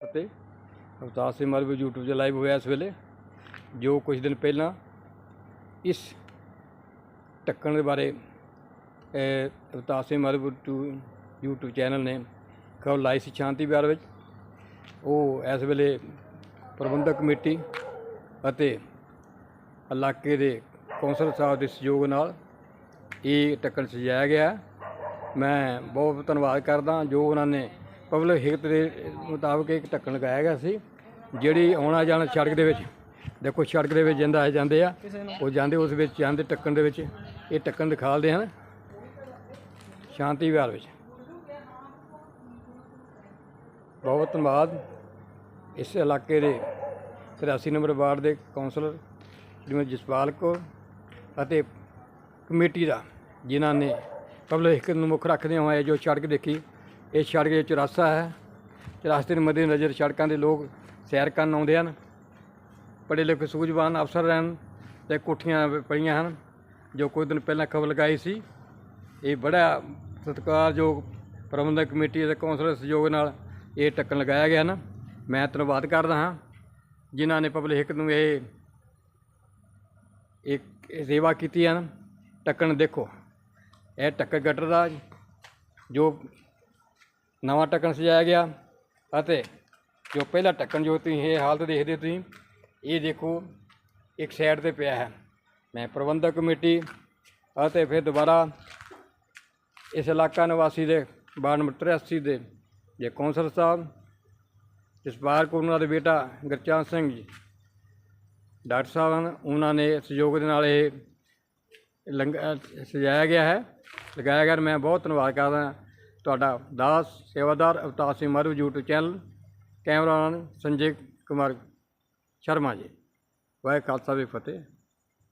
ਅਤੇ ਅਵਤਾਰ ਸਿੰਘ ਮਰਵੀ YouTube 'ਤੇ live ਹੋਇਆ ਇਸ ਵੇਲੇ, ਜੋ ਕੁਝ ਦਿਨ ਪਹਿਲਾਂ ਇਸ ਢੱਕਣ ਦੇ ਬਾਰੇ ਅਵਤਾਰ ਸਿੰਘ ਮਰਵੀ YouTube ਚੈਨਲ ਨੇ ਖਬਰ ਲਾਈ ਸੀ ਸ਼ਾਂਤੀ ਵਿਹਾਰ ਵਿੱਚ। ਉਹ ਇਸ ਵੇਲੇ ਪ੍ਰਬੰਧਕ ਕਮੇਟੀ ਅਤੇ ਇਲਾਕੇ ਦੇ ਕੌਂਸਲ ਸਾਹਿਬ ਦੇ ਸਹਿਯੋਗ ਨਾਲ ਇਹ ਢੱਕਣ ਸਜਾਇਆ ਗਿਆ। ਮੈਂ ਬਹੁਤ ਧੰਨਵਾਦ ਕਰਦਾ ਜੋ ਉਹਨਾਂ ਨੇ ਪਬਲਿਕ ਹਿੱਤ ਦੇ ਮੁਤਾਬਕ ਇੱਕ ਢੱਕਣ ਲਗਾਇਆ ਗਿਆ ਸੀ, ਜਿਹੜੀ ਆਉਣਾ ਜਾਣਾ ਸੜਕ ਦੇ ਵਿੱਚ। ਦੇਖੋ ਸੜਕ ਦੇ ਵਿੱਚ ਜਾਂਦਾ ਹੈ ਜਾਂਦੇ ਆ, ਉਹ ਜਾਂਦੇ ਉਸ ਵਿੱਚ, ਜਾਂਦੇ ਢੱਕਣ ਦੇ ਵਿੱਚ। ਇਹ ਢੱਕਣ ਦਿਖਾਲਦੇ ਹਨ ਸ਼ਾਂਤੀ ਵਿਹਾਰ ਵਿੱਚ। ਬਹੁਤ ਧੰਨਵਾਦ ਇਸ ਇਲਾਕੇ ਦੇ 83 ਨੰਬਰ ਵਾਰਡ ਦੇ ਕਾਉਂਸਲਰ ਸ਼੍ਰੀਮਤੀ ਜਸਪਾਲ ਕੌਰ ਅਤੇ ਕਮੇਟੀ ਦਾ, ਜਿਨ੍ਹਾਂ ਨੇ ਪਬਲਿਕ ਨੂੰ ਮੁੱਖ ਰੱਖਦੇ ਹੋਏ ਜੋ ਸੜਕ ਦੇਖੀ। ਇਹ ਸੜਕ ਦੇ ਚੁਰਾਸਾ ਹੈ। ਚੁਰਾਸਤੇ ਦੇ ਮੱਦੇ ਨਜ਼ਰ ਸੜਕਾਂ ਦੇ ਲੋਕ ਸੈਰ ਕਰਨ ਆਉਂਦੇ ਹਨ। ਪੜ੍ਹੇ ਲਿਖੇ ਸੂਝਵਾਨ ਅਫਸਰ ਰਹਿਣ ਤੇ ਕੋਠੀਆਂ ਪਈਆਂ ਹਨ, ਜੋ ਕੁਝ ਦਿਨ ਪਹਿਲਾਂ ਖਬਰ ਲਗਾਈ ਸੀ। ਇਹ ਬੜਾ ਸਤਿਕਾਰਯੋਗ ਪ੍ਰਬੰਧਕ ਕਮੇਟੀ ਅਤੇ ਕੌਂਸਲਰ ਸਹਿਯੋਗ ਨਾਲ ਇਹ ਟੱਕਣ ਲਗਾਇਆ ਗਿਆ ਨਾ। ਮੈਂ ਧੰਨਵਾਦ ਕਰਦਾ ਹਾਂ, ਜਿਨ੍ਹਾਂ ਨੇ ਪਬਲਿਕ ਨੂੰ ਇਹ ਇੱਕ ਸੇਵਾ ਕੀਤੀ ਹਨ ਨਾ। ਟੱਕਣ ਦੇਖੋ, ਇਹ ਟੱਕਰ ਗਟਰ ਦਾ ਜੋ ਨਵਾਂ ਢੱਕਣ ਸਜਾਇਆ ਗਿਆ ਅਤੇ ਜੋ ਪਹਿਲਾ ਢੱਕਣ ਜੋ ਤੁਸੀਂ ਇਹ ਹਾਲਤ ਦੇਖਦੇ ਹੋ ਤੁਸੀਂ, ਇਹ ਦੇਖੋ, ਇੱਕ ਸਾਈਡ ਤੇ ਪਿਆ ਹੈ। ਮੈਂ ਪ੍ਰਬੰਧਕ ਕਮੇਟੀ ਅਤੇ ਫਿਰ ਦੁਬਾਰਾ ਇਸ ਇਲਾਕਾ ਨਿਵਾਸੀ ਦੇ ਵਾਰਡ ਨੰਬਰ 83 ਦੇ ਜੇ ਕੌਂਸਲ ਸਾਹਿਬ, ਜਸਪਾਲ ਕੌਰ ਉਹਨਾਂ ਦੇ ਬੇਟਾ ਗੁਰਚਰਨ ਸਿੰਘ ਜੀ। ਡਾਕਟਰ ਸਾਹਿਬ ਹਨ, ਉਹਨਾਂ ਨੇ ਸਹਿਯੋਗ ਦੇ ਨਾਲ ਇਹ ਲੰਗਰ ਸਜਾਇਆ ਗਿਆ ਹੈ। ਲਗਾਇਆ ਗਿਆ ਮੈਂ ਬਹੁਤ ਧੰਨਵਾਦ ਕਰਦਾ ਤੁਹਾਡਾ ਦਾਸ, ਸੇਵਾਦਾਰ Avtar Singh Maru, YouTube channel cameraman Sanjay Kumar Sharma ji. ਵਾਹਿ Khalsa ਵੀ ਫਤਿਹ।